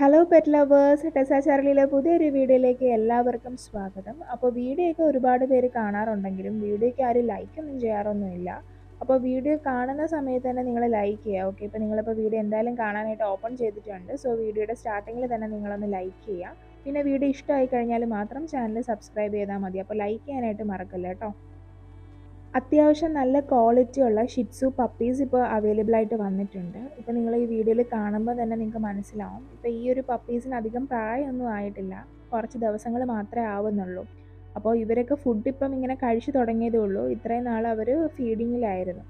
Hello pet lovers Tessa ചാർലിയിലെ പുതിയൊരു വീഡിയോയിലേക്ക് എല്ലാവർക്കും സ്വാഗതം. അപ്പോൾ വീഡിയോയൊക്കെ ഒരുപാട് പേര് കാണാറുണ്ടെങ്കിലും വീഡിയോയ്ക്ക് ആരും ലൈക്കൊന്നും ചെയ്യാറൊന്നുമില്ല. അപ്പോൾ വീഡിയോ കാണുന്ന സമയത്ത് തന്നെ നിങ്ങൾ ലൈക്ക് ചെയ്യുക ഓക്കെ ഇപ്പോൾ നിങ്ങളിപ്പോൾ വീഡിയോ എന്തായാലും കാണാനായിട്ട് ഓപ്പൺ ചെയ്തിട്ടുണ്ട്. സോ വീഡിയോയുടെ സ്റ്റാർട്ടിങ്ങിൽ തന്നെ നിങ്ങളൊന്ന് ലൈക്ക് ചെയ്യുക. പിന്നെ വീഡിയോ ഇഷ്ടമായി കഴിഞ്ഞാൽ മാത്രം ചാനൽ സബ്സ്ക്രൈബ് ചെയ്താൽ മതി. അപ്പോൾ ലൈക്ക് ചെയ്യാനായിട്ട് മറക്കല്ല കേട്ടോ? അത്യാവശ്യം നല്ല ക്വാളിറ്റിയുള്ള ഷിറ്റ്സു പപ്പീസ് ഇപ്പോൾ അവൈലബിൾ ആയിട്ട് വന്നിട്ടുണ്ട്. ഇപ്പോൾ നിങ്ങൾ ഈ വീഡിയോയിൽ കാണുമ്പോൾ തന്നെ നിങ്ങൾക്ക് മനസ്സിലാവും. ഇപ്പോൾ ഈ ഒരു പപ്പീസിന് അധികം പ്രായമൊന്നും ആയിട്ടില്ല. കുറച്ച് ദിവസങ്ങൾ മാത്രമേ ആവുന്നുള്ളൂ. അപ്പോൾ ഇവരൊക്കെ ഫുഡ് ഇപ്പം ഇങ്ങനെ കഴിച്ചു തുടങ്ങിയതേ ഉള്ളൂ. ഇത്രയും നാൾ അവർ ഫീഡിങ്ങിലായിരുന്നു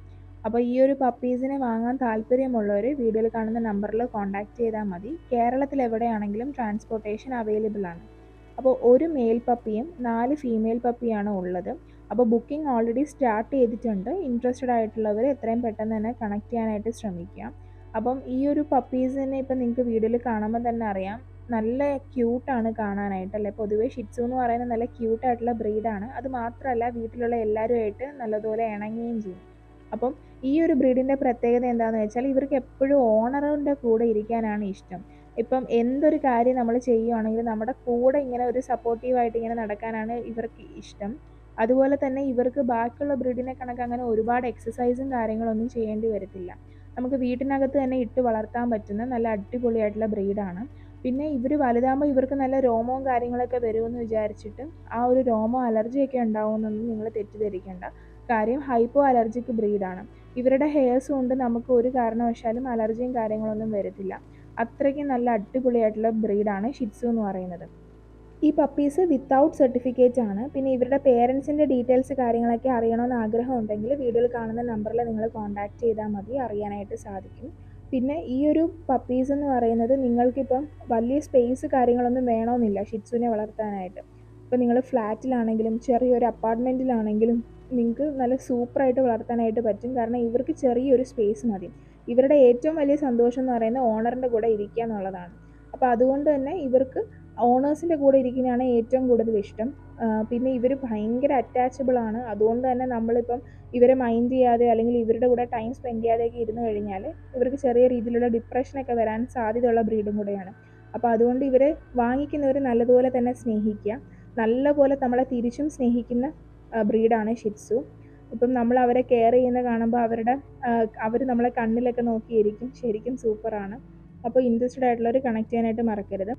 അപ്പോൾ ഈ ഒരു പപ്പീസിനെ വാങ്ങാൻ താല്പര്യമുള്ളവർ വീഡിയോയിൽ കാണുന്ന നമ്പറിൽ കോൺടാക്റ്റ് ചെയ്താൽ മതി. കേരളത്തിൽ എവിടെയാണെങ്കിലും ട്രാൻസ്പോർട്ടേഷൻ അവൈലബിൾ ആണ്. അപ്പോൾ ഒരു മെയിൽ പപ്പിയും നാല് ഫീമെയിൽ പപ്പിയാണ് ഉള്ളത്. അപ്പോൾ ബുക്കിംഗ് ഓൾറെഡി സ്റ്റാർട്ട് ചെയ്തിട്ടുണ്ട്. ഇൻട്രസ്റ്റഡ് ആയിട്ടുള്ളവർ എത്രയും പെട്ടെന്ന് തന്നെ കണക്ട് ചെയ്യാനായിട്ട് ശ്രമിക്കുക അപ്പം ഈ ഒരു പപ്പീസിനെ ഇപ്പം നിങ്ങൾക്ക് വീഡിയോയിൽ കാണുമ്പോൾ തന്നെ അറിയാം. നല്ല ക്യൂട്ടാണ് കാണാനായിട്ട് അല്ലേ? പൊതുവേ ഷിറ്റ്സു എന്ന് പറയുന്നത് നല്ല ക്യൂട്ടായിട്ടുള്ള ബ്രീഡാണ് അത് മാത്രമല്ല വീട്ടിലുള്ള എല്ലാവരുമായിട്ട് നല്ലതുപോലെ ഇണങ്ങുകയും ചെയ്യും. അപ്പം ഈ ഒരു ബ്രീഡിന്റെ പ്രത്യേകത എന്താണെന്ന് വെച്ചാൽ ഇവർക്ക് എപ്പോഴും ഓണറിന്റെ കൂടെ ഇരിക്കാനാണ് ഇഷ്ടം. ഇപ്പം എന്തൊരു കാര്യം നമ്മൾ ചെയ്യുവാണെങ്കിലും നമ്മുടെ കൂടെ ഇങ്ങനെ ഒരു സപ്പോർട്ടീവായിട്ട് ഇങ്ങനെ നടക്കാനാണ് ഇവർക്ക് ഇഷ്ടം. അതുപോലെ തന്നെ ഇവർക്ക് ബാക്കിയുള്ള ബ്രീഡിനെ കണക്ക് അങ്ങനെ ഒരുപാട് എക്സസൈസും കാര്യങ്ങളൊന്നും ചെയ്യേണ്ടി വരത്തില്ല. നമുക്ക് വീട്ടിനകത്ത് തന്നെ ഇട്ട് വളർത്താൻ പറ്റുന്ന നല്ല അടിപൊളിയായിട്ടുള്ള ബ്രീഡാണ്. പിന്നെ ഇവർ വലുതാകുമ്പോൾ ഇവർക്ക് നല്ല രോമവും കാര്യങ്ങളൊക്കെ വരുമെന്ന് വിചാരിച്ചിട്ട് ആ ഒരു രോമോ അലർജിയൊക്കെ ഉണ്ടാവുമെന്നൊന്നും നിങ്ങൾ തെറ്റിദ്ധരിക്കേണ്ട. കാര്യം ഹൈപ്പോ അലർജിക്ക് ബ്രീഡാണ്. ഇവരുടെ ഹെയർസ് കൊണ്ട് നമുക്ക് ഒരു കാരണവശാലും അലർജിയും കാര്യങ്ങളൊന്നും വരത്തില്ല. അത്രയ്ക്കും നല്ല അടിപൊളിയായിട്ടുള്ള ബ്രീഡാണ് ഷിറ്റ്സു എന്ന് പറയുന്നത്. ഈ പപ്പീസ് വിത്തൗട്ട് സർട്ടിഫിക്കറ്റ് ആണ്. പിന്നെ ഇവരുടെ പേരൻസിന്റെ ഡീറ്റെയിൽസ് കാര്യങ്ങളൊക്കെ അറിയണമെന്ന് ആഗ്രഹം ഉണ്ടെങ്കിൽ വീഡിയോയിൽ കാണുന്ന നമ്പറിൽ നിങ്ങൾ കോൺടാക്റ്റ് ചെയ്താൽ മതി. അറിയാനായിട്ട് സാധിക്കും. പിന്നെ ഈ ഒരു പപ്പീസ് എന്ന് പറയുന്നത് നിങ്ങൾക്കിപ്പം വലിയ സ്പേസ് കാര്യങ്ങളൊന്നും വേണമെന്നില്ല ഷിറ്റ്സുവിനെ വളർത്താനായിട്ട്. ഇപ്പോൾ നിങ്ങൾ ഫ്ലാറ്റിലാണെങ്കിലും ചെറിയൊരു അപ്പാർട്ട്മെന്റിലാണെങ്കിലും നിങ്ങൾക്ക് നല്ല സൂപ്പറായിട്ട് വളർത്താനായിട്ട് പറ്റും. കാരണം ഇവർക്ക് ചെറിയൊരു സ്പേസ് മതി. ഇവരുടെ ഏറ്റവും വലിയ സന്തോഷം എന്ന് പറയുന്നത് ഓണറിന്റെ കൂടെ ഇരിക്കുക എന്നുള്ളതാണ്. അപ്പോൾ അതുകൊണ്ട് തന്നെ ഇവർക്ക് ഓണേഴ്സിന്റെ കൂടെ ഇരിക്കുന്നതാണ് ഏറ്റവും കൂടുതൽ ഇഷ്ടം. പിന്നെ ഇവർ ഭയങ്കര അറ്റാച്ചബിൾ ആണ്. അതുകൊണ്ട് തന്നെ നമ്മളിപ്പം ഇവരെ മൈൻഡ് ചെയ്യാതെ അല്ലെങ്കിൽ ഇവരുടെ കൂടെ ടൈം സ്പെൻഡ് ചെയ്യാതെയൊക്കെ ഇരുന്ന് കഴിഞ്ഞാൽ ഇവർക്ക് ചെറിയ രീതിയിലുള്ള ഡിപ്രഷനൊക്കെ വരാൻ സാധ്യതയുള്ള ബ്രീഡും കൂടെയാണ്. അപ്പോൾ അതുകൊണ്ട് ഇവരെ വാങ്ങിക്കുന്നവർ നല്ലതുപോലെ തന്നെ സ്നേഹിക്കുക. നല്ലപോലെ നമ്മളെ തിരിച്ചും സ്നേഹിക്കുന്ന ബ്രീഡാണ് ഷിറ്റ്സു ഇപ്പം നമ്മൾ അവരെ കെയർ ചെയ്യുന്ന കാണുമ്പോൾ അവരുടെ അവർ നമ്മളെ കണ്ണിലൊക്കെ നോക്കിയിരിക്കും. ശരിക്കും സൂപ്പറാണ് അപ്പോൾ ഇൻട്രസ്റ്റഡ് ആയിട്ടുള്ളവർ കണക്ട് ചെയ്യാനായിട്ട് മറക്കരുത്.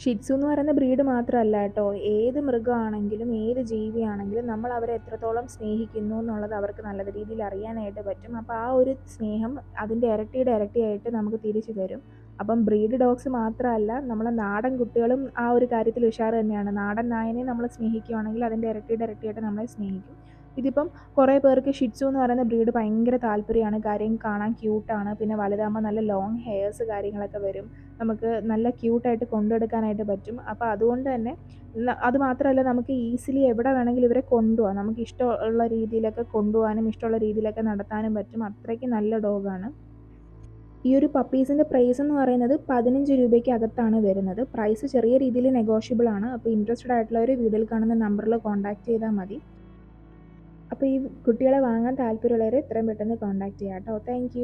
ഷിറ്റ്സു എന്ന് പറയുന്ന ബ്രീഡ് മാത്രമല്ല കേട്ടോ. ഏത് മൃഗമാണെങ്കിലും ഏത് ജീവിയാണെങ്കിലും നമ്മൾ അവരെ എത്രത്തോളം സ്നേഹിക്കുന്നു എന്നുള്ളത് അവർക്ക് നല്ല രീതിയിൽ അറിയാനായിട്ട് പറ്റും. അപ്പോൾ ആ ഒരു സ്നേഹം അതിന്റെ ഇരട്ടിയുടെ ഇരട്ടിയായിട്ട് നമുക്ക് തിരിച്ചു തരും. അപ്പം ബ്രീഡ് ഡോഗ്സ് മാത്രമല്ല നമ്മളെ നാടൻ കുട്ടികളും ആ ഒരു കാര്യത്തിൽ ഉഷാർ തന്നെയാണ്. നാടൻ നായനെ നമ്മൾ സ്നേഹിക്കുകയാണെങ്കിൽ അതിന്റെ ഇരട്ടിയുടെ ഇരട്ടിയായിട്ട് നമ്മളെ സ്നേഹിക്കും. ഇതിപ്പം കുറേ പേർക്ക് ഷിറ്റ്സു എന്ന് പറയുന്ന ബ്രീഡ് ഭയങ്കര താല്പര്യമാണ്. കാര്യം കാണാൻ ക്യൂട്ടാണ് പിന്നെ വലുതാകുമ്പോൾ നല്ല ലോങ് ഹെയർസ് കാര്യങ്ങളൊക്കെ വരും. നമുക്ക് നല്ല ക്യൂട്ടായിട്ട് കൊണ്ടെടുക്കാനായിട്ട് പറ്റും. അപ്പോൾ അതുകൊണ്ട് തന്നെ അത് മാത്രമല്ല നമുക്ക് ഈസിലി എവിടെ വേണമെങ്കിലും ഇവരെ കൊണ്ടുപോകാം നമുക്ക് ഇഷ്ടമുള്ള രീതിയിലൊക്കെ കൊണ്ടുപോകാനും ഇഷ്ടമുള്ള രീതിയിലൊക്കെ നടത്താനും പറ്റും. അത്രയ്ക്ക് നല്ല ഡോഗാണ്. ഈ ഒരു പപ്പീസിന്റെ പ്രൈസ് എന്ന് പറയുന്നത് പതിനഞ്ച് രൂപയ്ക്ക് അകത്താണ് വരുന്നത്. പ്രൈസ് ചെറിയ രീതിയിൽ നെഗോഷ്യബിൾ ആണ്. അപ്പോൾ ഇൻട്രസ്റ്റഡ് ആയിട്ടുള്ളവർ വീഡിയോയിൽ കാണുന്ന നമ്പറിൽ കോൺടാക്ട് ചെയ്താൽ മതി. അപ്പോൾ ഈ കുട്ടികളെ വാങ്ങാൻ താല്പര്യമുള്ളവരെ എത്രയും പെട്ടെന്ന് കോൺടാക്ട് ചെയ്യാം കേട്ടോ താങ്ക്